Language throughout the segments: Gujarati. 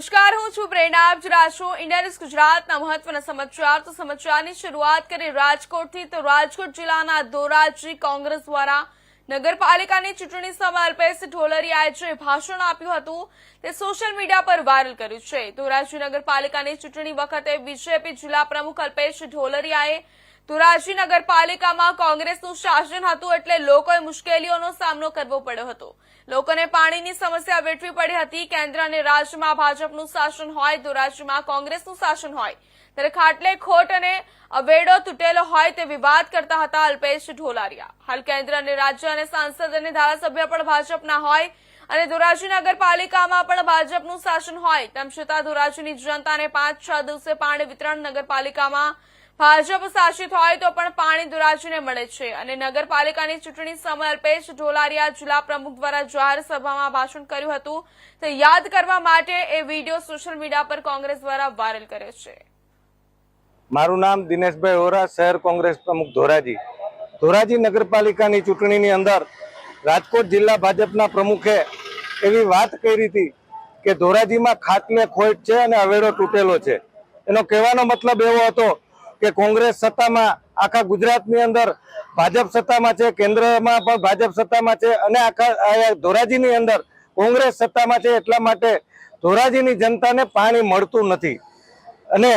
નમસ્કાર, હું છું પ્રેરણા. આપ જોઈ રહ્યા ઇન્ડિયા ગુજરાતના મહત્વના સમાચાર. તો સમાચારની શરૂઆત કરી રાજકોટથી. તો રાજકોટ જિલ્લાના ધોરાજી કોંગ્રેસ દ્વારા નગરપાલિકાની ચૂંટણી સમયે અલ્પેશ ઢોલરિયાએ જે ભાષણ આપ્યું હતું. તે સોશિયલ મીડિયા પર વાયરલ કર્યું છે. ધોરાજી નગરપાલિકાની ચૂંટણી વખતે બીજેપી જિલ્લા પ્રમુખ અલ્પેશ ઢોલરિયાએ ધોરાજી નગરપાલિકામાં કોંગ્રેસનું શાસન હતું એટલે લોકોએ મુશ્કેલીઓનો સામનો કરવો પડ્યો હતો. લોકોને પાણીની સમસ્યા વેઠવી પડી હતી. કેન્દ્ર અને રાજ્યમાં ભાજપનું શાસન હોય તો રાજ્યમાં કોંગ્રેસનું શાસન હોય. ત્યારે ખાટલે ખોટ અને અવેડો તૂટેલો હોય તે વિવાદ કરતા હતા અલ્પેશ ઢોલારિયા. હાલ કેન્દ્ર અને રાજ્ય અને સાંસદ અને ધારાસભ્ય પણ ભાજપના હોય અને ધોરાજી નગરપાલિકામાં પણ ભાજપનું શાસન હોય. તેમ છતાં ધોરાજીની જનતાને પાંચ છ દિવસે પાણી વિતરણ નગરપાલિકામાં ભાજપ શાસિત હોય તો પણ પાણી ધોરાજીને મળે છે અને નગરપાલિકાની ચૂંટણી સમય અલ્પેશ ઢોલારિયા જિલ્લા પ્રમુખ દ્વારા જાહેર સભામાં ભાષણ કર્યું હતું. તે યાદ કરવા માટે એ વીડિયો સોશિયલ મીડિયા પર કોંગ્રેસ દ્વારા વાયરલ કર્યો છે. મારું નામ દિનેશભાઈ ઓરા શહેર કોંગ્રેસ પ્રમુખ ધોરાજી. ધોરાજી નગરપાલિકાની ચૂંટણીની અંદર રાજકોટ જિલ્લા ભાજપના પ્રમુખે એવી વાત કરી હતી કે ધોરાજીમાં ખાટલે ખોટ છે અને અવેડો તૂટેલો છે. એનો કહેવાનો મતલબ એવો હતો કે કોંગ્રેસ સત્તામાં આખા ગુજરાતની અંદર ભાજપ સત્તામાં છે, કેન્દ્રમાં પણ ભાજપ સત્તામાં છે અને આખા ધોરાજીની અંદર કોંગ્રેસ સત્તામાં છે એટલા માટે ધોરાજીની જનતાને પાણી મળતું નથી. અને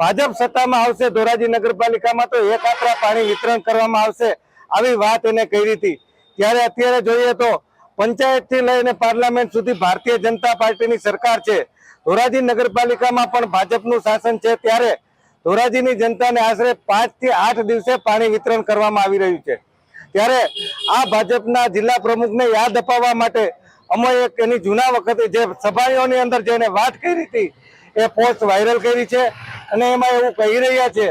ભાજપ સત્તામાં આવશે ધોરાજી નગરપાલિકામાં તો એક આકરા પાણી વિતરણ કરવામાં આવશે આવી વાત એને કરી હતી. ત્યારે અત્યારે જોઈએ તો પંચાયતથી લઈને પાર્લામેન્ટ સુધી ભારતીય જનતા પાર્ટીની સરકાર છે. ધોરાજી નગરપાલિકામાં પણ ભાજપનું શાસન છે. ત્યારે ધોરાજીની જનતાને આશરે પાંચથી આઠ દિવસે પાણી વિતરણ કરવામાં આવી રહ્યું છે. ત્યારે આ ભાજપના જિલ્લા પ્રમુખને યાદ અપાવવા માટે અમે એક એની જૂના વખતે જે સભાઓની અંદર જેને વાત કરી હતી, એ પોસ્ટ વાયરલ કરી છે. અને એમાં એવું કહી રહ્યા છે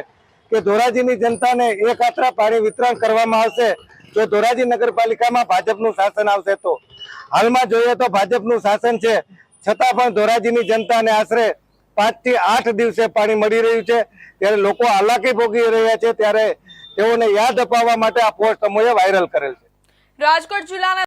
કે ધોરાજીની જનતાને એક આત્રા પાણી વિતરણ કરવામાં આવશે. જો ધોરાજી નગરપાલિકામાં ભાજપનું શાસન આવશે તો. હાલમાં જોઈએ તો ભાજપનું શાસન છે. છતાં પણ ધોરાજીની જનતાને આશરે પાંચથી આઠ દિવસે પાણી મળી રહ્યું છે. ત્યારે લોકો હાલાકી ભોગવી રહ્યા છે. ત્યારે તેઓને યાદ અપાવવા માટે આ પોસ્ટ અમોએ વાયરલ કરેલ છે. રાજકોટ જિલ્લાના